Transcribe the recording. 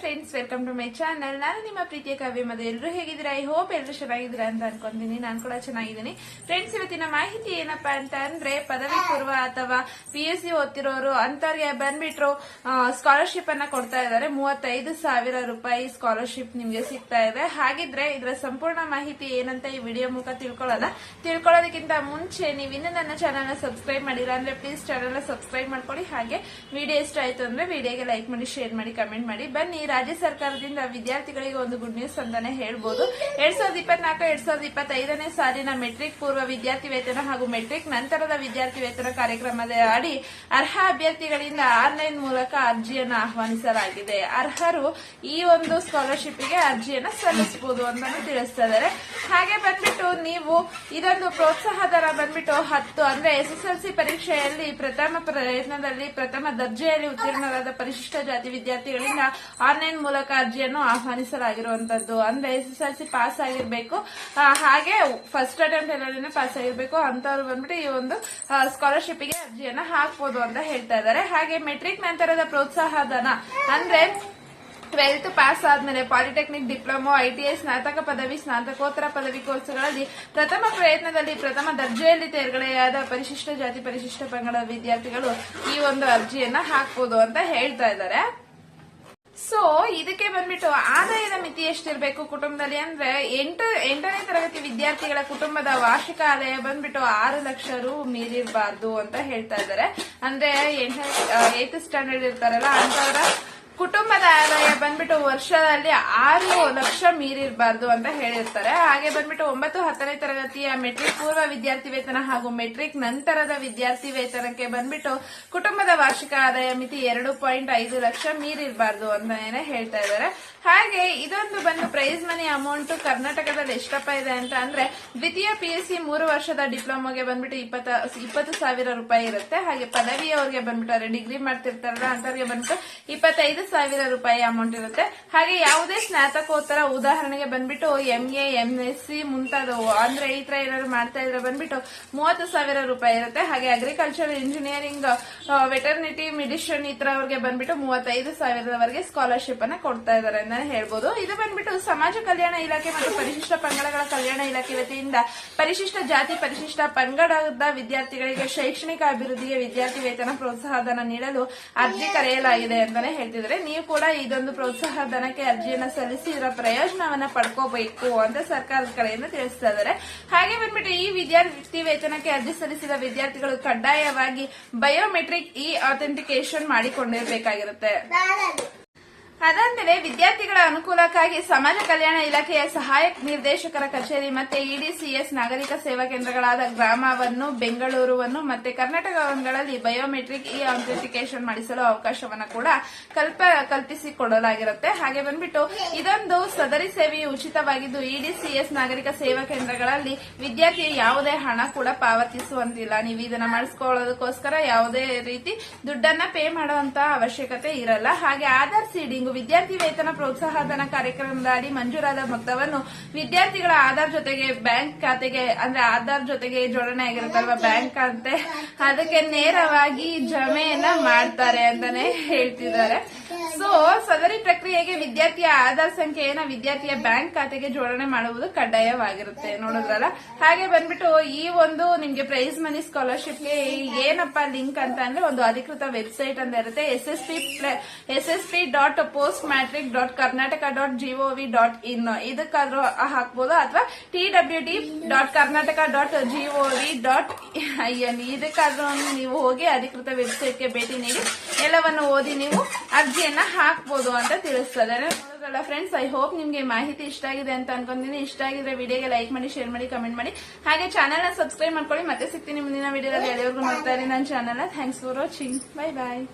Friends welcome to my channel ನಾನು ನಿಮ್ಮ ಪ್ರೀತಿಯ ಕವಿ ಮದ ಎಲ್ಲರೂ ಹೇಗಿದ್ದೀರಾ? ಐ ಹೋಪ್ ಎಲ್ಲರೂ ಚೆನ್ನಾಗಿದ್ದೀರಾ ಅಂತ ಅನ್ಕೊಂತೀನಿ. ನಾನು ಕೂಡ ಚೆನ್ನಾಗಿದ್ದೀನಿ. ಫ್ರೆಂಡ್ಸ್ ಇವತ್ತಿನ ಮಾಹಿತಿ ಏನಪ್ಪಾ ಅಂತ ಅಂದ್ರೆ, ಪದವಿ ಪೂರ್ವ ಅಥವಾ ಪಿ ಎಸ್ ಸಿ ಓದ್ತಿರೋರು, ಅಂತವ್ರಿಗೆ ಬಂದ್ಬಿಟ್ರು ಸ್ಕಾಲರ್ಶಿಪ್ ಅನ್ನ ಕೊಡ್ತಾ ಇದ್ದಾರೆ. ಮೂವತ್ತೈದು ಸಾವಿರ ರೂಪಾಯಿ ಸ್ಕಾಲರ್ಶಿಪ್ ನಿಮ್ಗೆ ಸಿಗ್ತಾ ಇದೆ. ಹಾಗಿದ್ರೆ ಇದರ ಸಂಪೂರ್ಣ ಮಾಹಿತಿ ಏನಂತ ಈ ವಿಡಿಯೋ ಮುಖ ತಿಳ್ಕೊಳ್ಳೋಣ. ತಿಳ್ಕೊಳ್ಳೋದಕ್ಕಿಂತ ಮುಂಚೆ ನೀವು ಇನ್ನೂ ನನ್ನ ಚಾನಲ್ನ ಸಬ್ಸ್ಕ್ರೈಬ್ ಮಾಡಿಲ್ಲ ಅಂದ್ರೆ ಪ್ಲೀಸ್ ಚಾನಲ್ ಸಬ್ಸ್ಕ್ರೈಬ್ ಮಾಡ್ಕೊಳ್ಳಿ. ಹಾಗೆ ವಿಡಿಯೋ ಇಷ್ಟ ಆಯ್ತು ಅಂದ್ರೆ ವಿಡಿಯೋಗೆ ಲೈಕ್ ಮಾಡಿ ಶೇರ್ ಮಾಡಿ ಕಮೆಂಟ್ ಮಾಡಿ. ಬನ್ನಿ ರಾಜ್ಯ ಸರ್ಕಾರದಿಂದ ವಿದ್ಯಾರ್ಥಿಗಳಿಗೆ ಒಂದು ಗುಡ್ ನ್ಯೂಸ್ ಅಂತಾನೆ ಹೇಳ್ಬೋದು. ಎರಡ್ ಸಾವಿರದ ಇಪ್ಪತ್ನಾಲ್ಕು, ಎರಡ್ ಸಾವಿರದ ಇಪ್ಪತ್ತೈದನೇ ಸಾಲಿನ ಮೆಟ್ರಿಕ್ ಪೂರ್ವ ವಿದ್ಯಾರ್ಥಿ ವೇತನ ಹಾಗೂ ಮೆಟ್ರಿಕ್ ನಂತರದ ವಿದ್ಯಾರ್ಥಿ ವೇತನ ಕಾರ್ಯಕ್ರಮದ ಅಡಿ ಅರ್ಹ ಅಭ್ಯರ್ಥಿಗಳಿಂದ ಆನ್ಲೈನ್ ಮೂಲಕ ಅರ್ಜಿಯನ್ನು ಆಹ್ವಾನಿಸಲಾಗಿದೆ. ಅರ್ಹರು ಈ ಒಂದು ಸ್ಕಾಲರ್ಶಿಪ್ಗೆ ಅರ್ಜಿಯನ್ನು ಸಲ್ಲಿಸಬಹುದು ಅಂತಾನೆ ತಿಳಿಸ್ತಾ ಇದ್ದಾರೆ. ಹಾಗೆ ಬಂದ್ಬಿಟ್ಟು ನೀವು ಇದೊಂದು ಪ್ರೋತ್ಸಾಹ ದರ ಬಂದ್ಬಿಟ್ಟು ಹತ್ತು, ಅಂದ್ರೆ ಎಸ್ ಎಸ್ ಎಲ್ ಸಿ ಪರೀಕ್ಷೆಯಲ್ಲಿ ಪ್ರಥಮ ಪ್ರಯತ್ನದಲ್ಲಿ, ಪ್ರಥಮ ದರ್ಜೆಯಲ್ಲಿ ಉತ್ತೀರ್ಣರಾದ ಪರಿಶಿಷ್ಟ ಜಾತಿ ವಿದ್ಯಾರ್ಥಿಗಳಿಂದ ಆನ್ಲೈನ್ ಮೂಲಕ ಅರ್ಜಿಯನ್ನು ಆಹ್ವಾನಿಸಲಾಗಿರುವಂತದ್ದು. ಅಂದ್ರೆ S S L C pass ಆಗಿರ್ಬೇಕು. ಹಾಗೆ ಫಸ್ಟ್ ಅಟೆಂಪ್ಟ್ ಪಾಸ್ ಆಗಿರ್ಬೇಕು. ಅಂತವ್ರು ಬಂದ್ಬಿಟ್ಟು ಈ ಒಂದು ಸ್ಕಾಲರ್ಶಿಪ್ಗೆ ಅರ್ಜಿಯನ್ನು ಹಾಕ್ಬೋದು ಅಂತ ಹೇಳ್ತಾ ಇದ್ದಾರೆ. ಹಾಗೆ ಮೆಟ್ರಿಕ್ ನಂತರದ ಪ್ರೋತ್ಸಾಹ ಧನ, ಅಂದ್ರೆ ಟ್ವೆಲ್ತ್ ಪಾಸ್ ಆದ್ಮೇಲೆ ಪಾಲಿಟೆಕ್ನಿಕ್ ಡಿಪ್ಲೊಮೊ ಐಟಿಐ ಸ್ನಾತಕ ಪದವಿ, ಸ್ನಾತಕೋತ್ತರ ಪದವಿ ಕೋರ್ಸ್ಗಳಲ್ಲಿ ಪ್ರಥಮ ಪ್ರಯತ್ನದಲ್ಲಿ ಪ್ರಥಮ ದರ್ಜೆಯಲ್ಲಿ ತೇರ್ಗಡೆಯಾದ ಪರಿಶಿಷ್ಟ ಜಾತಿ, ಪರಿಶಿಷ್ಟ ಪಂಗಡ ವಿದ್ಯಾರ್ಥಿಗಳು ಈ ಒಂದು ಅರ್ಜಿಯನ್ನ ಹಾಕ್ಬೋದು ಅಂತ ಹೇಳ್ತಾ ಇದ್ದಾರೆ. ಸೊ ಇದಕ್ಕೆ ಬಂದ್ಬಿಟ್ಟು ಆದಾಯದ ಮಿತಿ ಎಷ್ಟಿರಬೇಕು ಕುಟುಂಬದಲ್ಲಿ ಅಂದ್ರೆ ಎಂಟು, ಎಂಟನೇ ತರಗತಿ ವಿದ್ಯಾರ್ಥಿಗಳ ಕುಟುಂಬದ ವಾರ್ಷಿಕ ಆದಾಯ ಬಂದ್ಬಿಟ್ಟು ಆರು ಲಕ್ಷ ರು ಮೀರಿರಬಾರ್ದು ಅಂತ ಹೇಳ್ತಾ ಇದ್ದಾರೆ. ಅಂದ್ರೆ ಎಂಟನೇ ಏತ್ ಸ್ಟ್ಯಾಂಡರ್ಡ್ ಇರ್ತಾರಲ್ಲ ಅಂತವರ ಕುಟುಂಬದ ಆದಾಯ ಬಂದ್ಬಿಟ್ಟು ವರ್ಷದಲ್ಲಿ ಆರು ಲಕ್ಷ ಮೀರಿರಬಾರ್ದು ಅಂತ ಹೇಳಿರ್ತಾರೆ. ಹಾಗೆ ಬಂದ್ಬಿಟ್ಟು ಒಂಬತ್ತು ಹತ್ತನೇ ತರಗತಿಯ ಮೆಟ್ರಿಕ್ ಪೂರ್ವ ವಿದ್ಯಾರ್ಥಿ ವೇತನ ಹಾಗೂ ಮೆಟ್ರಿಕ್ ನಂತರದ ವಿದ್ಯಾರ್ಥಿ ವೇತನಕ್ಕೆ ಬಂದ್ಬಿಟ್ಟು ಕುಟುಂಬದ ವಾರ್ಷಿಕ ಆದಾಯ ಮಿತಿ ಎರಡು ಪಾಯಿಂಟ್ ಐದು ಲಕ್ಷ ಮೀರಿರಬಾರ್ದು ಅಂತಾನೆ ಹೇಳ್ತಾ ಇದ್ದಾರೆ. ಹಾಗೆ ಇದೊಂದು ಬಂದು ಪ್ರೈಸ್ ಮನಿ ಅಮೌಂಟ್ ಕರ್ನಾಟಕದಲ್ಲಿ ಎಷ್ಟಪ್ಪ ಇದೆ ಅಂತ ಅಂದ್ರೆ ದ್ವಿತೀಯ ಪಿ ಎಸ್ ಸಿ ಮೂರು ವರ್ಷದ ಡಿಪ್ಲೊಮಾಗೆ ಬಂದ್ಬಿಟ್ಟು ಇಪ್ಪತ್ತ, ಇಪ್ಪತ್ತು ಸಾವಿರ ರೂಪಾಯಿ ಇರುತ್ತೆ. ಹಾಗೆ ಪದವಿ ಅವ್ರಿಗೆ ಬಂದ್ಬಿಟ್ಟು ಡಿಗ್ರಿ ಮಾಡ್ತಿರ್ತಾರಲ್ಲ ಅಂತವ್ರಿಗೆ ಬಂದ್ಬಿಟ್ಟು ಇಪ್ಪತ್ತೈದು ಸಾವಿರ ರೂಪಾಯಿ ಅಮೌಂಟ್ ಇರುತ್ತೆ. ಹಾಗೆ ಯಾವುದೇ ಸ್ನಾತಕೋತ್ತರ ಉದಾಹರಣೆಗೆ ಬಂದ್ಬಿಟ್ಟು M A M S C ಮುಂತಾದವು. ಅಂದ್ರೆ ಈ ತರ ಏನಾದ್ರು ಮಾಡ್ತಾ ಇದ್ರೆ ಬಂದ್ಬಿಟ್ಟು ಮೂವತ್ತು ಸಾವಿರ ರೂಪಾಯಿ ಇರುತ್ತೆ. ಹಾಗೆ ಅಗ್ರಿಕಲ್ಚರ್ ಇಂಜಿನಿಯರಿಂಗ್ ವೆಟರ್ನಿಟಿ ಮೆಡಿಷನ್ ಈ ತರ ಅವ್ರಿಗೆ ಬಂದ್ಬಿಟ್ಟು ಮೂವತ್ತೈದು ಸಾವಿರದವರೆಗೆ ಸ್ಕಾಲರ್ಶಿಪ್ ಅನ್ನ ಕೊಡ್ತಾ ಇದ್ದಾರೆ ಅಂತಾನೆ ಹೇಳ್ಬೋದು. ಇದು ಬಂದ್ಬಿಟ್ಟು ಸಮಾಜ ಕಲ್ಯಾಣ ಇಲಾಖೆ ಮತ್ತು ಪರಿಶಿಷ್ಟ ಪಂಗಡಗಳ ಕಲ್ಯಾಣ ಇಲಾಖೆ ವತಿಯಿಂದ ಪರಿಶಿಷ್ಟ ಜಾತಿ, ಪರಿಶಿಷ್ಟ ಪಂಗಡದ ವಿದ್ಯಾರ್ಥಿಗಳಿಗೆ ಶೈಕ್ಷಣಿಕ ಅಭಿವೃದ್ಧಿಗೆ ವಿದ್ಯಾರ್ಥಿ ವೇತನ ಪ್ರೋತ್ಸಾಹ ಧನ ನೀಡಲು ಅರ್ಜಿ ಕರೆಯಲಾಗಿದೆ ಅಂತಾನೆ ಹೇಳ್ತಿದ್ದಾರೆ ನೀವು ಕೂಡ ಇದೊಂದು ಪ್ರೋತ್ಸಾಹ ಧನಕ್ಕೆ ಅರ್ಜಿಯನ್ನ ಸಲ್ಲಿಸಿ ಇದರ ಪ್ರಯೋಜನವನ್ನ ಪಡ್ಕೋಬೇಕು ಅಂತ ಸರ್ಕಾರದ ಕಡೆಯಿಂದ ತಿಳಿಸ್ತಾ ಇದ್ದಾರೆ. ಹಾಗೆ ಬಂದ್ಬಿಟ್ಟು ಈ ವಿದ್ಯಾರ್ಥಿ ವೇತನಕ್ಕೆ ಅರ್ಜಿ ಸಲ್ಲಿಸಿದ ವಿದ್ಯಾರ್ಥಿಗಳು ಕಡ್ಡಾಯವಾಗಿ ಬಯೋಮೆಟ್ರಿಕ್ ಇ ಅಥೆಂಟಿಕೇಶನ್ ಮಾಡಿಕೊಂಡಿರಬೇಕಾಗಿರುತ್ತೆ ಅದಾದ್ಮೇಲೆ ವಿದ್ಯಾರ್ಥಿಗಳ ಅನುಕೂಲಕ್ಕಾಗಿ ಸಮಾಜ ಕಲ್ಯಾಣ ಇಲಾಖೆಯ ಸಹಾಯಕ ನಿರ್ದೇಶಕರ ಕಚೇರಿ ಮತ್ತೆ ಇಡಿಸಿಎಸ್ ನಾಗರಿಕ ಸೇವಾ ಕೇಂದ್ರಗಳಾದ ಗ್ರಾಮವನ್ನು, ಬೆಂಗಳೂರುವನ್ನು ಮತ್ತೆ ಕರ್ನಾಟಕಗಳಲ್ಲಿ ಬಯೋಮೆಟ್ರಿಕ್ ಇ ಅಥೆಂಟಿಕೇಶನ್ ಮಾಡಿಸಲು ಅವಕಾಶವನ್ನು ಕೂಡ ಕಲ್ಪ, ಕಲ್ಪಿಸಿಕೊಡಲಾಗಿರುತ್ತೆ. ಹಾಗೆ ಬಂದ್ಬಿಟ್ಟು ಇದೊಂದು ಸದರಿ ಸೇವೆಯು ಉಚಿತವಾಗಿದ್ದು ಇಡಿಸಿಎಸ್ ನಾಗರಿಕ ಸೇವಾ ಕೇಂದ್ರಗಳಲ್ಲಿ ವಿದ್ಯಾರ್ಥಿ ಯಾವುದೇ ಹಣ ಕೂಡ ಪಾವತಿಸುವಂತಿಲ್ಲ. ನೀವು ಇದನ್ನ ಮಾಡಿಸ್ಕೊಳ್ಳೋದಕ್ಕೋಸ್ಕರ ಯಾವುದೇ ರೀತಿ ದುಡ್ಡನ್ನ ಪೇ ಮಾಡುವಂತಹ ಅವಶ್ಯಕತೆ ಇರಲ್ಲ. ಹಾಗೆ ಆಧಾರ್ ಸೀಡಿಂಗ್ ವಿದ್ಯಾರ್ಥಿ ವೇತನ ಪ್ರೋತ್ಸಾಹ ಧನ ಕಾರ್ಯಕ್ರಮದ ಅಡಿ ಮಂಜೂರಾದ ಮೊತ್ತವನ್ನು ವಿದ್ಯಾರ್ಥಿಗಳ ಆಧಾರ್ ಜೊತೆಗೆ ಬ್ಯಾಂಕ್ ಖಾತೆಗೆ, ಅಂದ್ರೆ ಆಧಾರ್ ಜೊತೆಗೆ ಜೋಡಣೆ ಆಗಿರುತ್ತಲ್ವಾ ಬ್ಯಾಂಕ್ ಖಾತೆ? ಅದಕ್ಕೆ ನೇರವಾಗಿ ಜಮೆಯನ್ನ ಮಾಡ್ತಾರೆ ಅಂತಾನೆ ಹೇಳ್ತಿದ್ದಾರೆ. ಸೊ ಸದರಿ ಪ್ರಕ್ರಿಯೆಗೆ ವಿದ್ಯಾರ್ಥಿಯ ಆಧಾರ್ ಸಂಖ್ಯೆಯನ್ನ ವಿದ್ಯಾರ್ಥಿಯ ಬ್ಯಾಂಕ್ ಖಾತೆಗೆ ಜೋಡಣೆ ಮಾಡುವುದು ಕಡ್ಡಾಯವಾಗಿರುತ್ತೆ. ನೋಡಿದ್ರಲ್ಲ? ಹಾಗೆ ಬಂದ್ಬಿಟ್ಟು ಈ ಒಂದು ನಿಮ್ಗೆ ಪ್ರೈಸ್ ಮನಿ ಸ್ಕಾಲರ್ಶಿಪ್ಗೆ ಏನಪ್ಪ ಲಿಂಕ್ ಅಂತ ಅಂದ್ರೆ ಒಂದು ಅಧಿಕೃತ ವೆಬ್ಸೈಟ್ ಅಂತ ಇರುತ್ತೆ. S S P S S P dot post matric dot Karnataka dot gov dot in ಇದಕ್ಕಾದ್ರೂ ಹಾಕ್ಬೋದು? ಅಥವಾ T W D dot Karnataka dot gov dot in ಇದಕ್ಕಾದ್ರೂ ನೀವು ಹೋಗಿ ಅಧಿಕೃತ ವೆಬ್ಸೈಟ್ಗೆ ಭೇಟಿ ನೀಡಿ. ಎಲ್ಲವನ್ನು ಓದಿ ನೀವು ಅರ್ಜಿಯನ್ನ ಹಾಕ್ಬೋದು ಅಂತ ತಿಳಿಸ್ತದೆ. ನೋಡೋದಲ್ಲ ಫ್ರೆಂಡ್ಸ್ ಐ ಹೋಪ್ ನಿಮ್ಗೆ ಮಾಹಿತಿ ಇಷ್ಟ ಆಗಿದೆ ಅಂತ ಅನ್ಕೊಂತೀನಿ ಇಷ್ಟ ಆಗಿದ್ರೆ ವಿಡಿಯೋಗೆ ಲೈಕ್ ಮಾಡಿ ಶೇರ್ ಮಾಡಿ ಕಮೆಂಟ್ ಮಾಡಿ. ಹಾಗೆ ಚಾನಲ್ನ ಸಬ್ಸ್ಕ್ರೈಬ್ ಮಾಡ್ಕೊಳ್ಳಿ. ಮತ್ತೆ ಸಿಗ್ತೀನಿ ಮುಂದಿನ ವಿಡಿಯೋದಲ್ಲಿ ಎಲ್ಲರಿಗೂ ನೋಡ್ತಾ ಇರಿ ನನ್ನ channel thanks for watching bye bye